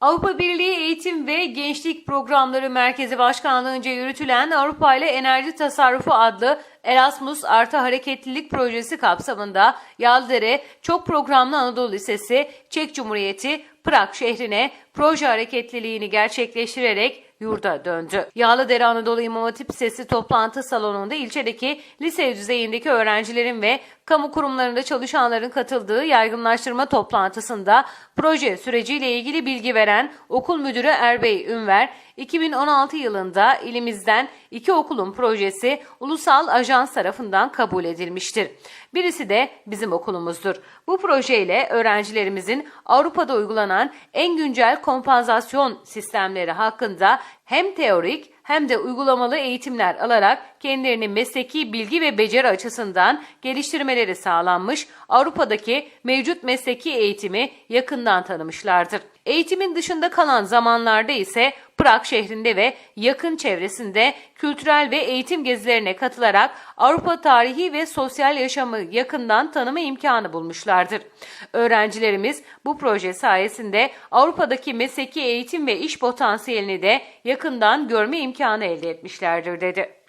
Avrupa Birliği Eğitim ve Gençlik Programları Merkezi Başkanlığı'nca yürütülen Avrupa ile Enerji Tasarrufu adlı Erasmus Artı Hareketlilik Projesi kapsamında Yaldere Çok Programlı Anadolu Lisesi, Çek Cumhuriyeti, Prag şehrine proje hareketliliğini gerçekleştirerek yurda döndü. Yağlıdere Anadolu İmam Hatip Lisesi toplantı salonunda ilçedeki lise düzeyindeki öğrencilerin ve kamu kurumlarında çalışanların katıldığı yaygınlaştırma toplantısında proje süreciyle ilgili bilgi veren okul müdürü Erbey Ünver, 2016 yılında ilimizden iki okulun projesi ulusal ajans tarafından kabul edilmiştir. Birisi de bizim okulumuzdur. Bu projeyle öğrencilerimizin Avrupa'da uygulanan en güncel kompansasyon sistemleri hakkında hem teorik hem de uygulamalı eğitimler alarak kendilerini mesleki bilgi ve beceri açısından geliştirmeleri sağlanmış, Avrupa'daki mevcut mesleki eğitimi yakından tanımışlardır. Eğitimin dışında kalan zamanlarda ise Prag şehrinde ve yakın çevresinde kültürel ve eğitim gezilerine katılarak Avrupa tarihi ve sosyal yaşamı yakından tanıma imkanı bulmuşlardır. Öğrencilerimiz bu proje sayesinde Avrupa'daki mesleki eğitim ve iş potansiyelini de yakından görme imkanı elde etmişlerdir dedi.